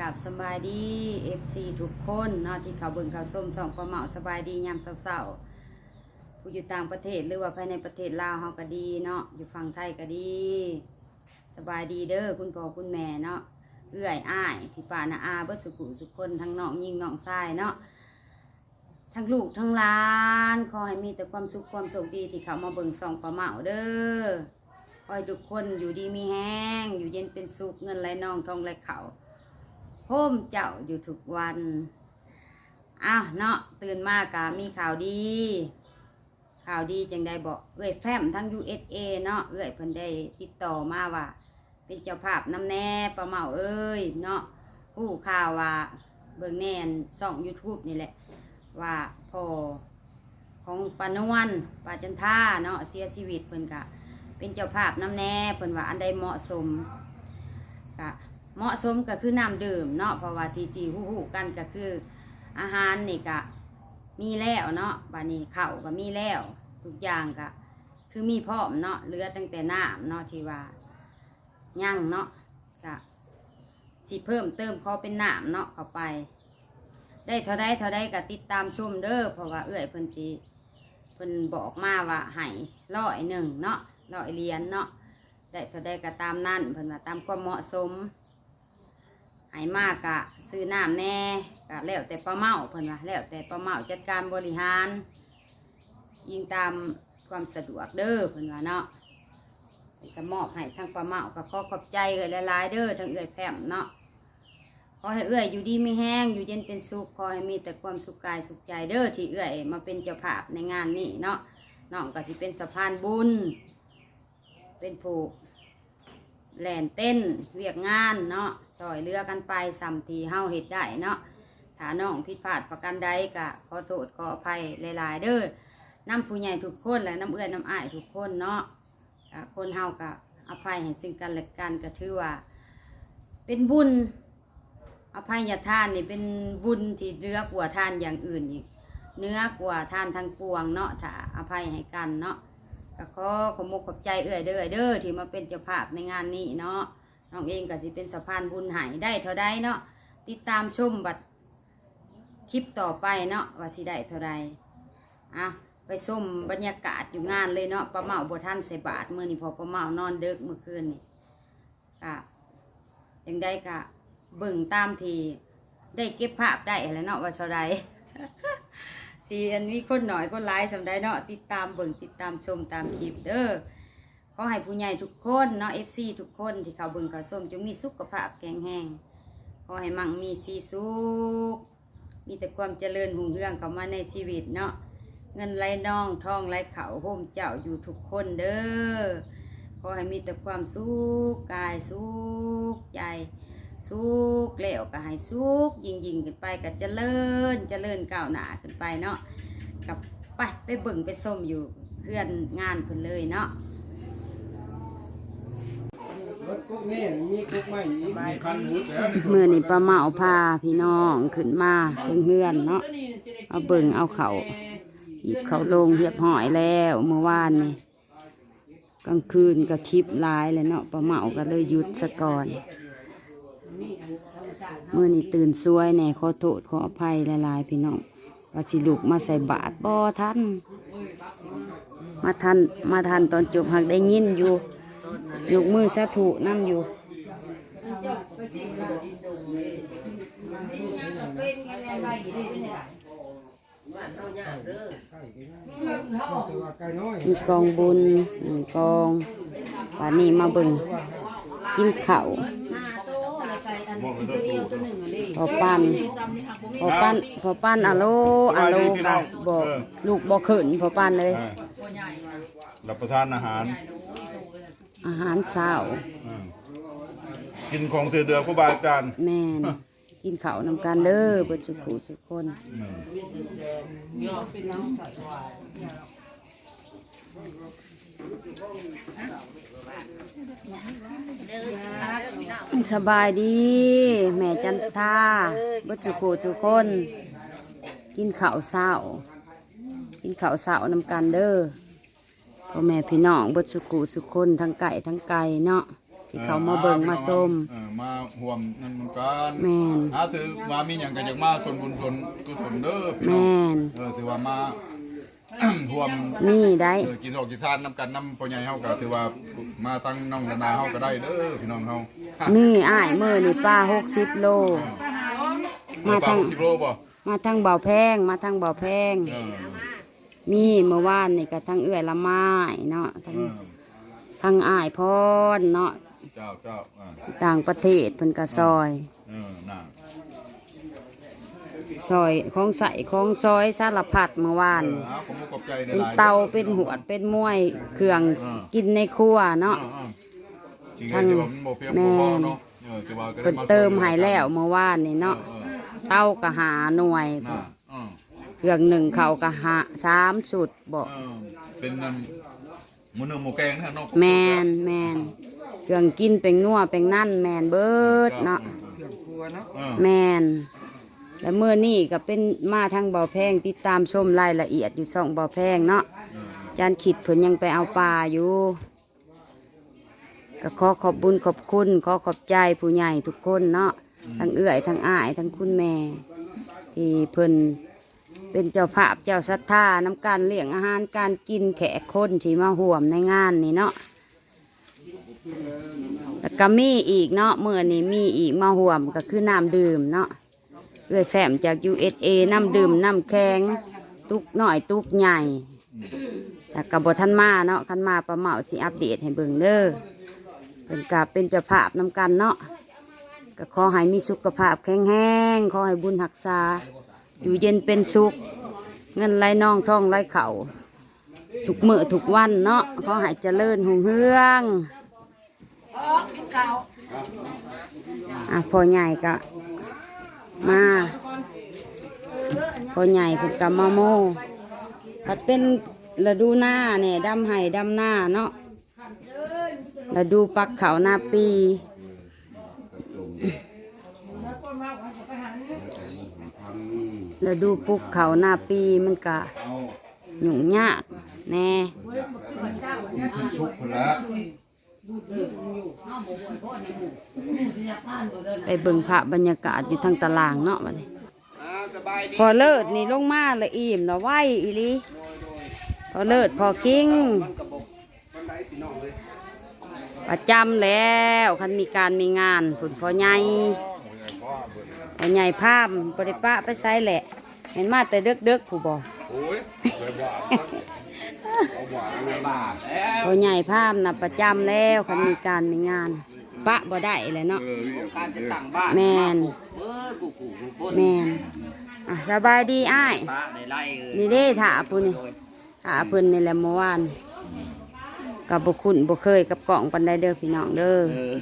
กับสบายดี FC ทุกคนเนาะที่เขาเบิ่งเขาส้มสองประเหมาสบายดียามเศร้าๆผู้อยู่ต่างประเทศหรือว่าภายในประเทศลาวเฮาก็ดีเนาะอยู่ฝั่งไทยก็ดี สบายดีเด้อคุณพ่อคุณแม่เนาะเอื้อยอ้ายพี่ป้านาอาเบิดสุขุสุคนทั้งน้องยิงน้องชายเนาะทั้งลูกทั้งหลานขอให้มีแต่ความสุขความสุขดีที่เขามาเบิ่งส่องประเหมาเด้อขอให้ทุกคนอยู่ดีมีแห้งอยู่เย็นเป็นสุขเงินไหลนองทองไหลเข่า โฮมเจ้าอยู่ทุกวันอ้าวเนาะตื่นมากะมีข่าวดี ข่าวดีจังได้บอกเอ้ยแฟมทั้ง USA เนาะเอ้ยเพิ่นได้ติดต่อมาว่า เป็นเจ้าภาพน้ำแน่ประเมาเอ้ยเนาะผู้ข่าวว่าเบิ่งแน่นส่อง YouTube นี่แหละ ว่าพอของปานวลปาจันท่าเนาะเสียชีวิตเพิ่นกะ เป็นเจ้าภาพน้ำแน่เพิ่นว่าอันใดเหมาะสมกะ เหมาะสมก็คือน้ำดื่มเนาะเพราะว่าทีจีฮู้ฮู้กันก็คือ อาหารนี่กะมีแล้วเนาะบานี้เข้าก็มีแล้ว ทุกอย่างก็คือมีพร้อมเนาะเลือตั้งแต่น้ำเนาะที่ว่าย่างเนาะกะสิเพิ่มเติมเขอเป็นน้ำเนาะเข้าไป ได้เท่าใดเท่าใดก็ติดตามชมเด้อเพราะว่าเอื้อยเพิ่นสิเพิ่นบอกมาว่าให้ร้อยหนึ่งเนาะร้อยเหรียญเนาะได้เท่าใดก็ตามนั่นเพิ่นว่าตามความเหมาะสม ให้มากกะซื้อน้ำแน่กะแล้วแต่ป้าเมาเพิ่นว่าแล้วแต่ป้าเมาจัดการบริหาร ยิงตามความสะดวกเด้อเพิ่นว่าเนาะก็มอบให้ทั้งป้าเมาก็ขอขอบใจเอ่ยหลายๆเด้อทั้งเอ่ยแพมเนาะขอให้เอื้อยอยู่ดีไม่แห้งอยู่เย็นเป็นสุขขอให้มีแต่ความสุขกายสุขใจเด้อที่เอื้อยมาเป็นเจ้าภาพในงานนี้เนาะน้องก็สิเป็นสะพานบุญ เป็นผู้ แหลนเต้นเวียกงานเนาะซอยเรือกันไปสัมทีเฮาเฮ็ดได้เนาะถ้าน้องผิดพลาดประการใดก็ขอโทษขออภัยหลาย ๆ เด้อน้ำผู้ใหญ่ทุกคนและน้ำเอื้อยน้ำอ้ายทุกคนเนาะคนเฮาก็อภัยให้ซึ่งกันและกันก็ถือว่า เป็นบุญอภัยยาทานนี่เป็นบุญที่เนื้อกว่าทานอย่างอื่นอีกเนื้อกว่าทานทั้งปวงเนาะถ้าอภัยให้กันเนาะ ก็ขอขอมกขอบใจเอื้อยเด้อเด้อที่มาเป็นเจ้าภาพในงานนี้เนาะน้องเองก็สิเป็นสะพานบุญหายได้เท่าใดเนาะติดตามชมบัดคลิปต่อไปเนาะว่าสิได้เท่าใดอะไปชมบรรยากาศอยู่งานเลยเนาะประเมาบัท่านใส่บาทเมื่อนี่พอประเมานอนเดึกเมื่อคืนนี่ก็จังได้กะเบิ่งตามทีได้เก็บภาพได้อะไรเนาะว่าเท่าไร สีอันนี้คนหน่อยคนร้ายสำได้เนาะติดตามเบิ่งติดตามชมตามคลิปเด้อขอให้ผู้ใหญ่ทุกคนเนาะ FC ทุกคนที่เขาเบิ่งเขาชมจงมีสุขภาพแข็งแรงขอให้มั่งมีสีสุขมีแต่ความเจริญหุ่งเรื่องเข้ามาในชีวิตเนาะเงินไหลน่องทองไหลเขาโฮมเจ้าอยู่ทุกคนเด้อขอให้มีแต่ความสุขกายสุขใจ สุกแล้วก็ให้สุกยิ่งยิ่งขึ้นไปก็เจริญเจริญก้าวหน้าขึ้นไปเนาะกับไปไปเบิ่งไปส้มอยู่เพื่อนงานเพิ่นเลยเนาะรถกุ๊กนี่มีกุ๊กใหม่อีกมีคันหูแล้วนี่เมื่อนี่ป้าเมาพาพี่น้องขึ้นมาถึงเฮือนเนาะเอาเบิ่งเอาเขาหยิบเขาลงเรียบห้อยแล้วเมื่อวานนี่กลางคืนก็คลิปหลายเลยเนาะป้าเมาก็เลยหยุดซะก่อน เมื่อนี่ตื่นสวยแน่ขอโทษขออภัยหลายๆพี่น้องว่าสิลูกมาใส่บาตรบ่ทันมาทันมาทันตอนจบหักได้ยินอยู่ยกมือสาธุนั่อยู่กอยมีกองบุญหนึ่งกองป่านนี้มาบิ่งกินข้าว มองกันตัวตัวพอปั้นพอปั้นพอปั้นอะโลอะโลค่ะบอกลูกบอกขึ้นพอปั้นเลย อ่ารับประทานอาหารอาหารเช้าอืมกินของเสือเดือครูบาอาจารย์แม่นกินข้าวนำกันเด้อเบิดสุขุสุขคน อืม สบายดี แม่จันทาเบิดสุขุสุขคน กินข้าวเช้า กินข้าวเช้านำกันเด้อพ่อแม่พี่น้องเบิดสุขุสุขคนทั้งไก่ทั้งไก่เนาะที่เขามาเบิ่งมาชมเออมาห่วมนั่นเหมือนกันแม่นอ่าถือว่ามีหยังก็อยากมาส่วนบุญส่วนกุศลเด้อพี่น้องแม่นเออถือว่ามา ห่วมนี่ได้ เออกินออกกินทานนำกันนำพ่อใหญ่เฮาก็ถือว่ามาตั้งน้องนาเฮาก็ได้เด้อพี่น้องเฮานี่อ้ายมื้อนี่ป้า60โล มาทาง สิบโลบ่มาทางเบาแพง มาทางเบาแพง เออมีเมื่อวานนี่ก็ทั้งเอื้อยละไม้เนาะทั้งเออทั้งอ้ายพรเนาะเจ้าเจ้าอ่าต่างประเทศเพิ่นก็ซอย เออน่ะ ซอยของใส่ของซอยสารพัดเมื่อวาน เออเอาผมขอบใจหเป็นลายๆเตาเป็นหวดเป็นมวยเครื่องอ่ากินในครัวเนาะ อ่าๆจริงๆทางที่ว่ามันบ่เพียงแม่บ่พอเนาะเออแต่ว่าก็ได้เพิ่นมาเติมให้แล้วเมื่อวานนี่เนาะเออเต้าก็หาหน่วยๆน่ะอือเครื่องหนึ่งเขาก็หาสามสุดบอกเออเป็นนั่นหมูเนื้อหมูแกงนะเนาะแมนแมนเครื่องกินเป็นนัวเป็นนั่นแมนเบิดเนาะเครื่องครัวเนาะเออ แมน และเมื่อนี่ก็เป็นมาทางเบาแพงติดตามชมรายละเอียดอยู่ช่องเบาแพงเนาะเออจานขิดเพิ่นยังไปเอาปลาอยู่ก็ขอขอบบุญขอบคุณ ขอขอบใจผู้ใหญ่ทุกคนเนาะทั้งเอื้อยทั้งอ้ายทั้งคุณแม่ ที่เพิ่นเป็นเจ้าภาพเจ้าศรัทธาน้ำการเลี้ยงอาหารการกินแขกคนที่มาห่วมในงานนี่เนาะแล้วก็มีอีกเนาะเมื่อนี้มีอีกมาห่วมก็คือน้ำดื่มเนาะ เอื้อยแฝมจาก USA น้ำดื่มน้ำแข็งตุกหน่อยตุกใหญ่แต่กับบทันมาเนาะคันมาประเหมาสิอัปเดตให้เบิ่งเด้อเป็นกับเป็นเจ้าภาพนำกันเนาะก็ขอให้มีสุขภาพแข็งแรงขอให้บุญรักษา อยู่เย็นเป็นสุข เงินไหลน่องท่องไหลเข่าทุกมื้อทุกวันเนาะขอให้เจริญหงเฮืองอะพอใหญ่ก็มา พอใหญ่เพิ่นก็มาโมผัดเป็นฤดูหน้าเนี่ยดำไห้ดำหน้าเนาะฤดูปักเขาหน้าปี ฤดูปลูกเขาหน้าปีมันกะหยุ่งยากแน่ชุกพละไปเบิ่งพระบรรยากาศอยู่ทางตารางเนาะบัดนี้ พอเลิศนี่ลงมาละอิ่มละไหวอีหลีพอเลิศพอคิงประจำแล้วคันมีการมีงานผุนพอใหญ่พอใหญ่ภาพบริปะไปใส่แหละ เห็นมาแต่เด็กเด็กๆผู้บอพอใหญ่ภาพนะประจำแล้วคันมีการมีงานปะบ่ได้เลยเนาะการจะตั้งบ้านแมนเบิดกูกูกูคนแมน อะสบายดีอ้ายป้าในไร่เออนี่เด้ถาผู้นี่ถาเพิ่นนี่แหละเมื่อวานกับบุคุณบุเคยกับกล่องปันไดเด้อพี่น้องเด้อเออ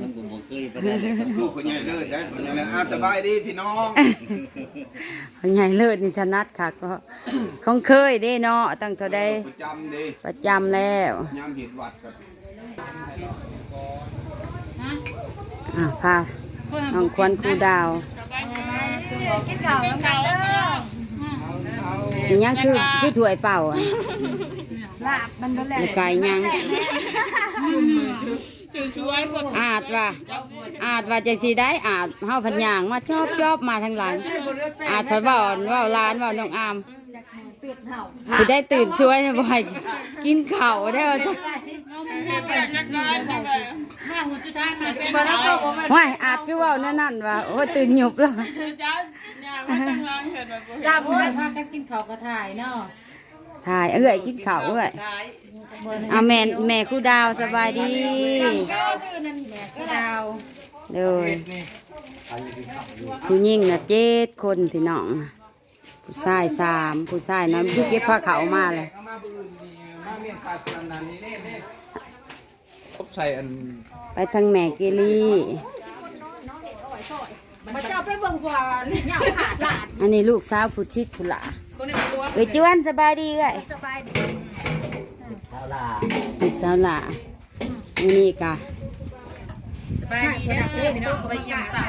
มันกูบ่เคยไปได้เลยครับลูกคนใหญ่เลยได้คนใหญ่เลยอะสบายดีพี่น้องพ่อใหญ่เลิศนี่ถนัดค่ะก็ คงเคยเด้เนาะตั้งแต่ได้ประจำดีประจำแล้วยามเห็ดหวัดกับอะพาน้องควนครูดาว กินยังคือคือถ้วยเปล่าอะลาบมันบ่แล้วไก่ยังอาจว่า อาจว่าจะสิได้อาจเฮาพันยางมาชอบชอบมาทางหลังอาจพันว่าอ่อนว่าร้านว่าน้องอามคือได้ตื่นช่วยนะบ่อยกินข้าวได้ว่าซะ ว่ายอาจคือเว่าแน่นั่นว่าโอ้ยตื่นหยุบแล้วจ้าพ่อพากันกินข้าวกระถ่ายเนาะถ่ายเอ้ยกินข้าวเอ้ยเอาแม่แม่ครูดาวสบายดีก็ดาวเลยผู้หญิงน่ะเจ็ดคนพี่น้องน่ะผู้ชายสามผู้ชายน้อยพี่เก็บผ้าขาวมาเลยเอามาบืนนี่มาเมียนปลาสนันนันนี่เน่เน่ครบใส่อัน ไปทางแม่เกลี่มาเจ้าไปเบิ่งกว่าเหงาขาดหลาดอันนี้ลูกสาวผู้ชิดผู้หละเอ้ยจวนสบายดีเอ้ยสบายดีชาวลาลูกสาวหละอันนี้กะสบายดีเด้อพี่น้องไปเยี่ยมสาว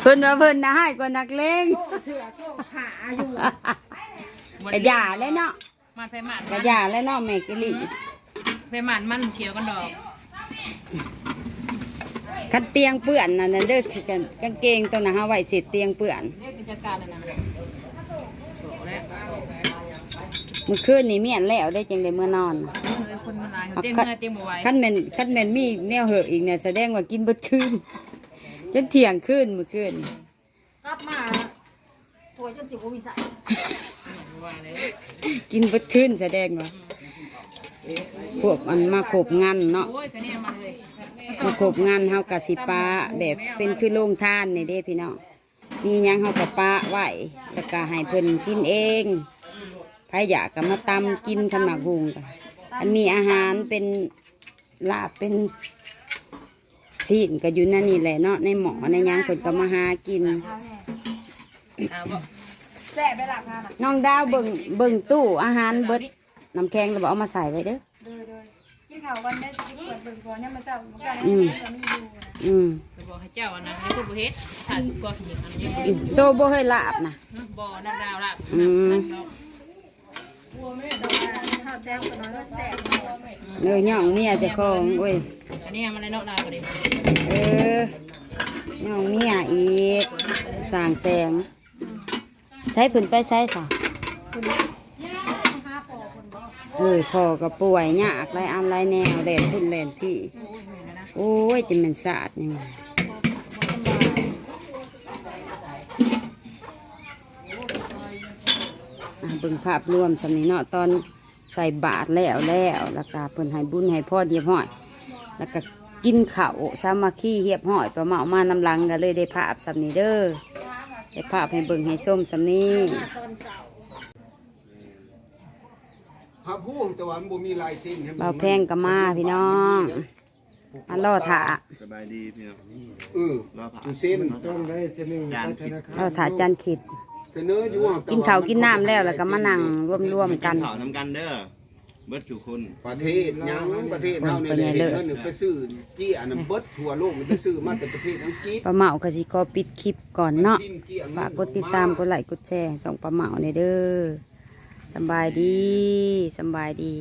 เพิ่นว่าเพิ่นนะให้กว่านักเลงเสือโตขาอยู่กระยาเลยเนาะ มันไปหมันกระยาและเนาะแม่กิลิไปหมันมันเขียวกันดอกคันเตียงเปื้อนนั่นนะเด้อคือกันกางเกงตัวน่ะเฮาไว้เสร็จเตียงเปื้อนเรียกกิจการแล้วนะโฉแล้วเมื่อคืนนี่เมียนแล้วได้จังได้เมื่อนอนเอ้ยคนมันลายเต็มเมื่อเต็มบ่ไหวคันแม่นคันแม่นมีแนวเหอะอีกเนี่ยแสดงว่ากินเบิดคืนจนเที่ยงคืนเมื่อคืนกลับมาตัวจนสิบวิสัยบ่ไหวเลย กินเบิดคืนแสดงว่าพวกมันมาโขบงานเนาะมาโขบงานเฮากะสิปาแบบเป็นคือโรงท่านนี่เด้พี่น้องมียังเฮากะปาไหวแล้วก็ให้เพิ่นกินเองใครอยากก็มาตำกินขนมหุงกันอันมีอาหารเป็นลาบเป็นซีนก็อยู่นั่นนี่แหละเนาะในหมอในยังเพิ่นก็มาหากิน แซ่บไปหลักงานอะน้องดาวเบิ่งเบิ่งตู้อาหารเบิดน้ำแข็งแล้วบอกเอามาใส่ไว้เด้อเดยเดยกินข้าววันนี้กินเปิดเบิ่งก่อนเนี่ยมันเจ้ามันเจ้าอืมเนี่ยมันอยู่นะอืมจะบอกให้เจ้าอันนะให้ผู้บ่เฮ็ดถ้าก็สิอันนี้อืมโตบ่เคยลาบนะบ่น้ำดาวละอืมข้าวแซ่บก็น้อยก็แซ่บเออย่องเมียเจะของโอ้ยอันนี้มันได้เนาะดาวก็ดิเออย่องเมียอีกสร้างแสง ใช้ผึ่นไปใช้ค่ะเฮ้ยพ่อก็ป่วยยากไรอามไรแนวแดนพุ่นแดนพี่ โอ้ยจะเป็นสตร์นี่ว่ะอะเบิ่งภาพรวมสำนีเนาะตอนใส่บาตรแล้วแล้วแล้วก็เพิ่นให้บุญให้พ่อเรียบร้อย แล้วก็กินข้าวสามัคคีเรียบร้อยประมามาน้ำลังก็เลยได้ภาพสำนีเด้อ ได้ภาพให้เบิ่งให้ส้มสำนี้พระผู้แต่ว่ามันบ่มีลายเส้นให้มันเบาแพงก็มาพี่น้องมาล่อถาสบายดีพี่น้องเออคือเส้นต้องได้เส้นหนึ่งจานคิดล่อถาจันขิดเสนออยู่ว่ากินข้าวกินน้ำแล้วแล้วก็มานั่งร่วมๆกันข่าวทำกันเด้อ เบิดทุกคนประเทศหยังประเทศเฮานี่แหละเห็นเงินนี่ไปซื้อจี้อันนั้นเบิดทั่วโลกนี่ไปซื้อมาแต่ประเทศอังกฤษปลาเหมาก็สิขอปิดคลิปก่อนเนาะกินเกี้ยงฝากกดติดตาม กดไลค์ กดแชร์ ส่องปลาเหมาในเด้อสำบายดีสำบายดี